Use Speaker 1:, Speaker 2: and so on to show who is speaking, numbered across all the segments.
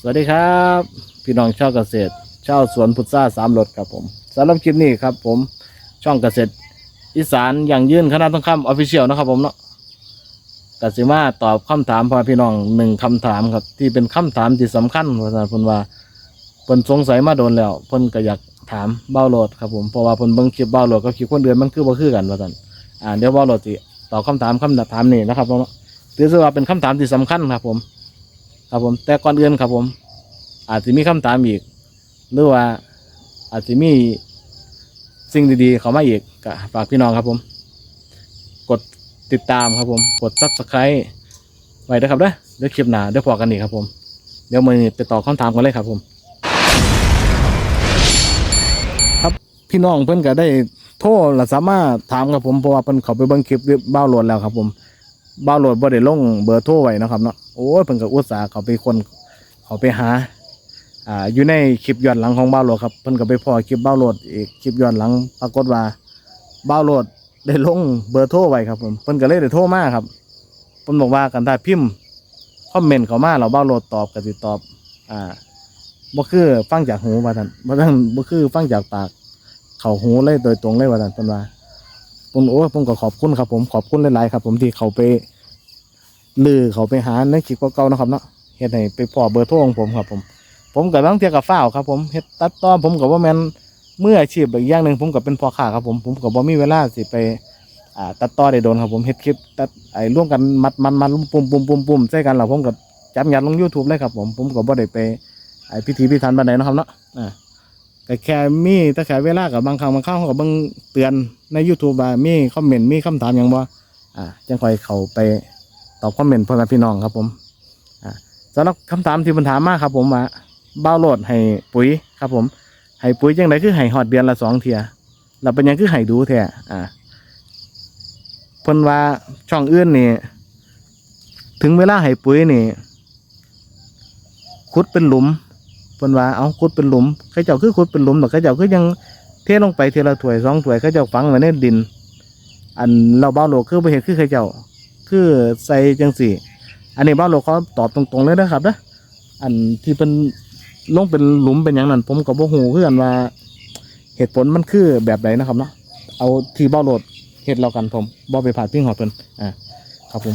Speaker 1: สวัสดีครับ พี่น้องชาวเกษตรชาวสวนพุทราสามรถครับผมสำหรับคลิปนี้ครับผมช่องเกษตรอีสานอย่างยื่นคณะต้องคำออฟฟิเชียลนะครับผมเนาะกสิมาตอบคำถามพอพี่น้องหนึ่งคำถามครับ ที่เป็นคำถามที่สำคัญว่าซั่นเพิ่นว่าเพิ่นสงสัยมาโดนแล้วเพิ่นก็อยากถามเบ้าโหลดครับผมเพราะว่าเพิ่นเบิ่งคลิปเบ้าโหลดกับคลิปคนอื่นมันคือบ่คือกันว่าซั่นอ่าเดี๋ยวเบ้าโหลดสิตอบคำถามคำถามนี้นะครับผมถือว่าเป็นคำถามที่สำคัญครับผม ครับผมแต่ก่อนอื่นครับผม อาจจะมีคำถามอีก หรือว่าอาจจะมีสิ่งดีๆ เข้ามาอีกก็ฝากพี่น้องครับผม กดติดตามครับผม กด subscribe ไว้ด้วยครับเด้อเดี๋ยวคลิปหน้าเดี๋ยวพอกันอีกครับผม เดี๋ยวมือนี้ไปตอบคำถามกันเลยครับผม ครับพี่น้องเพิ่อนก็ได้โทรและสามารถถามครับผมเพราะว่าเพิ่นเขาไปเบิ่งคลิปบ้าหลดแล้วครับผม บ้าโหลดบ่ได้ลงเบอร์โทรไว้นะครับเนาะโอ้ยเพิ่นก็อุตส่าห์เขาไปคนเขาไปหาอ่าอยู่ในคลิปย้อนหลังของบ้าโหลดครับเพิ่นก็ไปพอคลิปบ้าโหลดอีกคลิปย้อนหลังปรากฏว่าบ้าโหลดได้ลงเบอร์โทรไว้ครับผมเพิ่นก็เลยได้โทรมาครับเพิ่นบอกว่ากันถ้าพิมพ์คอมเมนต์เขามาแล้วบ้าโหลดตอบก็สิตอบอ่าบ่คือฟังจากหูว่าท่านบ่ท่านบ่คือฟังจากปาก เข้าหูเลยโดยตรงเลยว่าท่านเพิ่นว่า ผมโอ้ผมก็ขอบคุณครับผมขอบคุณหลายๆครับ ผมที่เขาไปลือเขาไปหาในคลิปเก่าๆนะครับเนาะเฮ็ดให้ไปพอเบอร์โทรของผมครับ ผม ผมกับต้องเทียกับฝ้าครับ ผมเฮ็ดตัดต่อผมกับว่าแมนเมื่ออาชีพอีกอย่างหนึ่งผมกับเป็นพ่อค้าครับผมผมกับว่ามีเวลาสิไปอ่าตัดต่อได้โดนครับผมเฮ็ดคลิปตัดไอ้ร่วมกันมัดมันมันปุ่มปุ่มปุ่มปุ่มใส่กันแล้วผมกับจับยัดลง YouTube เลยครับผมผมกับว่าได้ไปไอ้พิธีพิธันบันไดนะครับเนาะอ่า แต่แค่มีแต่แค่เวลากับบางครั้งบางครั้งเขากับเบิ่งเตือนใน YouTube ว่ามีคอมเมนต์มีคำถามหยังบ่อ่าจังค่อยเข้าไปตอบคอมเมนต์พ่อแม่พี่น้องครับผมอ่าสำหรับคำถามที่มันถามมาครับ ผมว่าบ้าวโหลดให้ปุ๋ยครับผมให้ปุ๋ยจังไดคือให้หอดเดือนละสองเทียแล้วเป็นหยังคือให้ดูแท้อ่าเพิ่นว่าช่องอื่นนี่ถึงเวลาให้ปุ๋ยนี่ขุดเป็นหลุม เพิ่นว่าเอาขุดเป็นหลุมเขาเจ้าคือขุดเป็นหลุมแต่เขาเจ้าคือยังเทลงไปเทละถ้วยสองถ้วยเขาเจ้าฝังไว้ในดิน อันเราบ้าโหลดคือไปเห็นคือเขาเจ้า คือใส่จังสี่ อันนี้บ้าโหลดเขาตอบตรงๆเลยนะครับนะอันที่เป็นลงเป็นหลุมเป็นอย่างนั้น ผมก็บ่ฮู้คือกันว่า เหตุผลมันคือแบบใดนะครับเนาะเอาทีบ้าโหลดเฮ็ดเรากันผมบ่ไปผ่าพิ้งหอดเพิ่นอ่าครับผม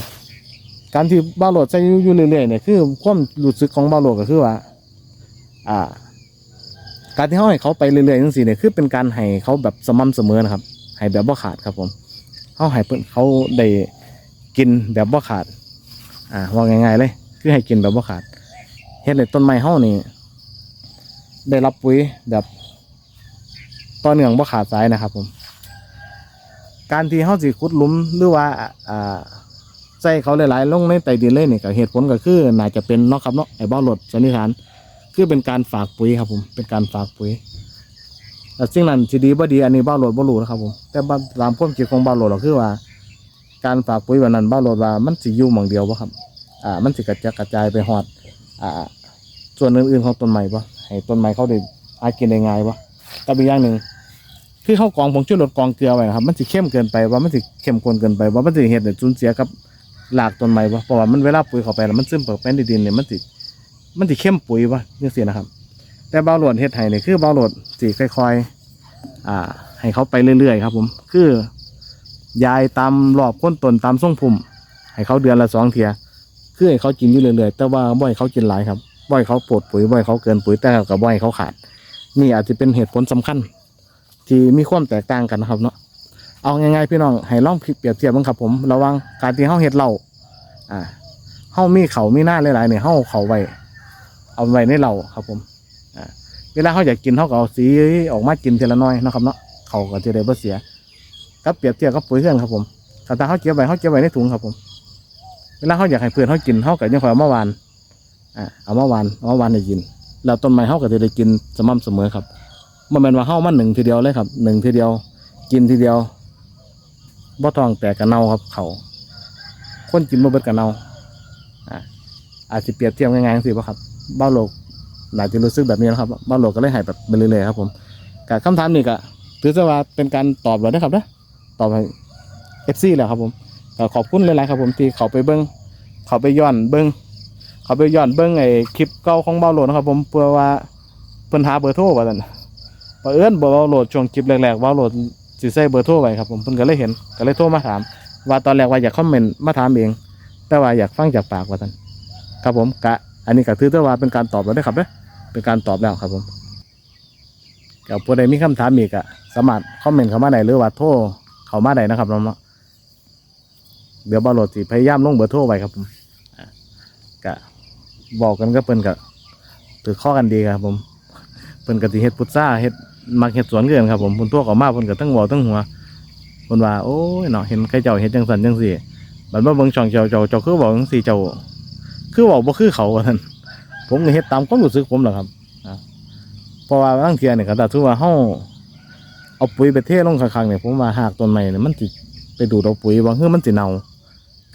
Speaker 1: การที่บ้าโหลดใช้อยู่เรื่อยๆเนี่ยคือความรู้สึกของบ้าโหลดก็คือว่า อ่า การที่เฮาให้เขาไปเรื่อยๆจังซี่เนี่ยคือเป็นการให้เขาแบบสม่ำเสมอนะครับให้แบบบ่ขาดครับผมเฮาให้เพิ่นเขาได้กินแบบบ่ขาด อ่าว่าง่ายๆเลย คือให้กินแบบบ่ขาดเฮ็ดให้ต้นไม้เฮานี่ได้รับปุ๋ยแบบต่อเนื่องบ่ขาดสายนะครับ ผม การที่เฮาสิขุดหลุมหรือว่า อ่าใส่เขาหลายๆลงในใต้ดินเลยนี่ก็เหตุผลก็คือ น่าจะเป็นเนาะครับเนาะไอ้บ่อรถสันนิษฐาน คือเป็นการฝากปุ๋ยครับผม เป็นการฝากปุ๋ยแต่สิ่งนั้นสิดีบ่ดีอันนี้บ่อรถบ่รู้นะครับผม แต่บ่ตามความคิดของบ่อรถก็คือว่า การฝากปุ๋ยแบบนั้นบ่อรถว่ามันสิอยู่หม่องเดียวบ่ครับ อ่า มันสิกระจายกระจายไปฮอด อ่า ส่วนอื่นๆของต้นไม้ปะให้ต้นไม้เขาได้หากินได้ง่ายปะกับอีอย่างหนึ่งคือเขากองผงชูรสกองเกลือไว้นะครับ มันสิเข้มเกินไปว่ามันสิเข้มข้นเกินไปว่ามันสิเหตุให้สูญเสียกับหลากต้นไม้ปะเพราะว่ามันเวลาปุ๋ยเข้าไปแล้วมันซึมเปิดแป้นดินเนี่ยมันสิ มันสิเข้มปุ๋ยปะนี่สินะครับ แต่เบาโหลดเฮ็ดให้เนี่ยคือเบาโหลดสิค่อยๆอ่า ให้เขาไปเรื่อยๆครับ ผม คือยายตามรอบก้นตนตามทรงพุ่มให้เขาเดือนละสองเทียคือให้เขากินอยู่เรื่อยๆแต่ว่าบ่อยเขากินหลายครับบ่อยเขาปวดปุ๋ยบ่อยเขาเกินปุ๋ยแต่กับบ่อยเขาขาด นี่อาจจะเป็นเหตุผลสำคัญ ที่มีความแตกต่างกันนะครับเนาะเอาง่ายๆพี่น้องให้ลองเปรียบเทียบกันครับผมระวังการที่เฮาเฮ็ดเหล้าอ่าเฮามีเขามีหน้าหลายๆเนี่ยเฮาเขาไว้ เอาไว้ในเหล้าครับผมอ่าเวลาเฮาอยากกินเฮาก็เอาสีออกมากินทีละน้อยนะครับเนาะเขาก็จะได้บ่เสียกับเปรียบเทียบกับปุ๋ยเครื่องครับผมถ้าเฮาเก็บไว้เฮาเก็บไว้ในถุงครับผม เวลาเขาอยากให้เพื่อนเขากินเขาก็ยังคอยเอามาวานอ่าเอามาวานเอามาวานให้กิน แล้วต้นไม้เขาก็จะได้กินสม่ำเสมอครับมันเป็นว่าเขามันหนึ่งทีเดียวเลยครับหนึ่งทีเดียว กินทีเดียวบ่ทองแต่กระเนาครับ เขาคนกินบ่เบิดกระเนาอ่าอาจจะเปรียบเทียบง่ายๆสิป่ะครับ บ้าโลกน่ายจะรู้สึกแบบนี้นะครับบ้าโลกก็เลยหายแบบไปเรื่อยๆครับผมกับคำถามนี้ก็ถือซะว่าเป็นการตอบแล้วนะครับนะตอบให้เอฟซีแล้วครับผมก็ขอบคุณหลายๆครับผมที่เขาไปเบิ้งเขาไปย้อนเบิ้งเขาไปย้อนเบิ้งไอ้คลิปเก่าของเบาโลดนะครับผมเพื่อว่าเพิ่นหาเบอร์โทรว่าซั่นบังเอิญบ่เบาโหลดช่วงคลิปแรกๆเบาโหลดสิใส่เบอร์โทรไว้ครับผมเพิ่นก็เลยเห็นก็เลยโทรมาถาม ว่าตอนแรกว่าอยากคอมเมนต์มาถามเอง แต่ว่าอยากฟังจากปากว่าซั่นครับผมกะ อันนี้ก็ถือได้ว่าเป็นการตอบแล้วเด้อครับเด้อเป็นการตอบแล้วครับผมกับผู้ใดมีคำถามอีกอะสามารถคอมเมนต์เข้ามาได้หรือว่าโทรเข้ามาได้นะครับน้องเดี๋ยวบาโหลดสิพยายามลงเบอร์โทรไว้ครับผมกะบอกกันก็เปิ้นก็ถือข้อกันดีครับ ผมเปิ้นก็สิเฮ็ดพุทราเฮ็ดมักเฮ็ดสวนเกินครับผมเพิ่นทั่วเขามาเพิ่นก็ทั้งเว้าทั้งหัวเพิ่นว่าโอ้ยเนาะเห็นใครเจ้าเฮ็ดจังซั่นจังซี่บัดมาเบิ่งช่องเจ้าเจ้าเจ้าคือเว้าจังซี่เจ้า คือเว้าคือเขาว่านผมก็เฮ็ดตามความรู้สึกผมแหละครับเพราะว่าบางเที่ยนี่ก็ถ้าถือว่าเฮาเอาปุ๋ยไปเทลงข้างๆเนี่ยผมว่าหากต้นไม้เนี่ยมันสิไปดูดเอาปุ๋ยบ่คือมันสิเน่า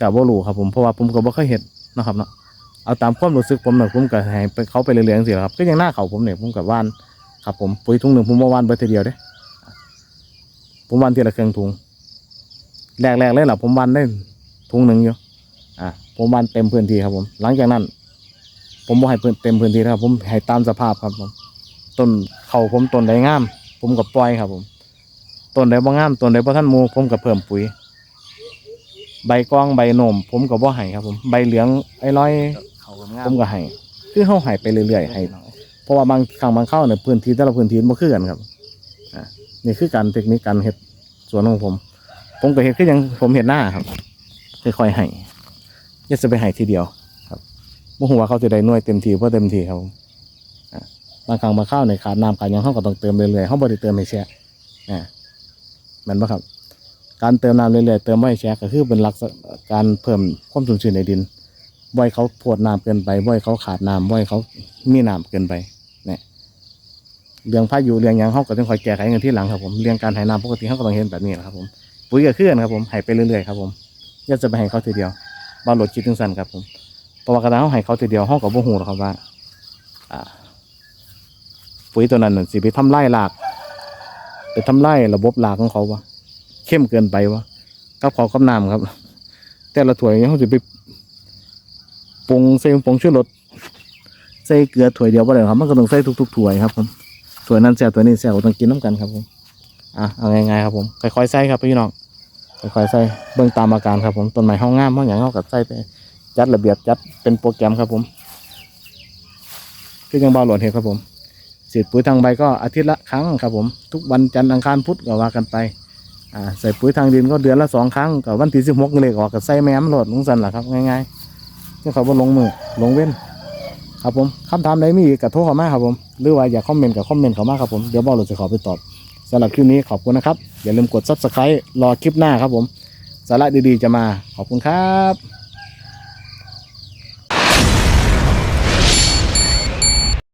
Speaker 1: ก็บ่รู้ครับผมเพราะว่าผมก็บ่เคยเฮ็ดนะครับเนาะเอาตามความรู้สึกผมหน่อยผมก็ให้ไปเขาไปเรื่อยๆสิครับก็ยังหน้าเขาผมเนี่ยผมกับว่านครับผมปุ๋ยถุงหนึ่งผมมาว่านเบอร์ทีเดียวเด้ผมว่านทีละเครื่องถุงแรกๆเลยล่ะผมว่านได้ถุงหนึ่งอยู่อะ ผมว่านเต็มพื้นที่ครับผม หลังจากนั้น ผมบ่ให้เพิ่นเต็มพื้นที่นะครับ ผมให้ตามสภาพครับผมต้นเขาผมต้นใดงาม ผมก็ปล่อยครับ ผมต้นใดบ่งามต้นใดบ่ทันหมูผมก็เพิ่มปุ๋ย ใบกองใบโหนม ผมก็บ่ให้ครับ ผมใบเหลืองไอ้ร้อย
Speaker 2: เขาก็งา
Speaker 1: ผมมก็ให้คือเฮาให้ไปเรื่อยๆให้เพราะว่าบางครั้งบางเข้าวเนี่ยพื้นที่แต่ละพื้นที่มันบ่คือกันครับอ่านี่คือการเทคนิคการเฮ็ดสวนของผม ผมก็เฮ็ดคือหยังผมเฮ็ดหน้าครับค่อยๆให้อ ยจะไปให้ทีเดียวครับบ่ฮู้ว่าเขาจะได้น่วยเต็มที่บ่เต็มทีครับผมอ่าบางครั้งบางข้าวเนี่ยขาดน้ำขาดยังเฮาก็ต้องเติมเรื่อยๆเฮาบ่ได้เติมให้แช่อ่าแม่นบ่ครับ การเติมน้ำเรื่อยๆเติมไม่ให้แช่ก็คือเป็นหลักการเพิ่มความชุ่มชื้นในดินบ่อยเขาโพดน้ำเกินไปบ่อยเขาขาดน้ำบ่อยเขามีน้ำเกินไปเนี่ยเรื่องพายุเรื่องยังเขาก็ต้องคอยแก้ไขกันที่หลังครับผมเรื่องการให้น้ำปกติเขาก็ต้องเห็นแบบนี้แหละครับผมปุ๋ยก็คือกันครับผมให้ไปเรื่อยๆครับผมย่าจะไปให้เขาทีเดียว บางโหลดคิดถึงสันครับผมเพราะว่ากระดาษเขาให้เขาทีเดียวเขาก็บ่ฮู้หรอกครับว่าปุ๋ยตัวนั้นน่ะสิไปทำลายรากไปทำลายระบบรากของเขาวะเข้มเกินไปวะกับเขากับน้ำครับ แต่ละถ้วยเขาจะไปปรุงใส่ผงชูรสใส่เกลือถ้วยเดียวบ่ได้ครับ มันก็ต้องใส่ทุกๆถ้วยครับผมถ้วยนั้นแซ่บถ้วยนี้แซ่บต้องกินน้ำกันครับผมอะเอาง่ายๆครับผมค่อยๆใส่ครับพี่น้อง ค่อยๆใส่เบิ่งตามอาการครับผมต้นไม้ห้องงามห้องอย่างเฮาก็ใส่ไปจัดระเบียบจัดเป็นโปรแกรมครับผมคือยังเบาหลวนเห็นครับผมสีดปุ๋ยทางใบก็อาทิตย์ละครั้งครับผม ทุกวันจันทร์อังคารพุธก็ว่ากันไปอ่าใส่ปุ๋ยทางดินก็เดือนละสองครั้งกับวันที่สิบหกเลยก็กก็ใส่แม่มโหลดลงสันแหละครับง่ายๆที่เขาบ่ลงมือลงเว้น ครับผมคำถามใดมีอีกก็โทรเข้ามาครับผม หรือว่าอยากคอมเมนต์ก็คอมเมนต์เข้ามาครับผมเดี๋ยวบอกเราจะขอไปตอบ สำหรับคลิปนี้ขอบคุณนะครับ อย่าลืมกด subscribe รอคลิปหน้าครับผม สาระดีๆจะมาขอบคุณครับ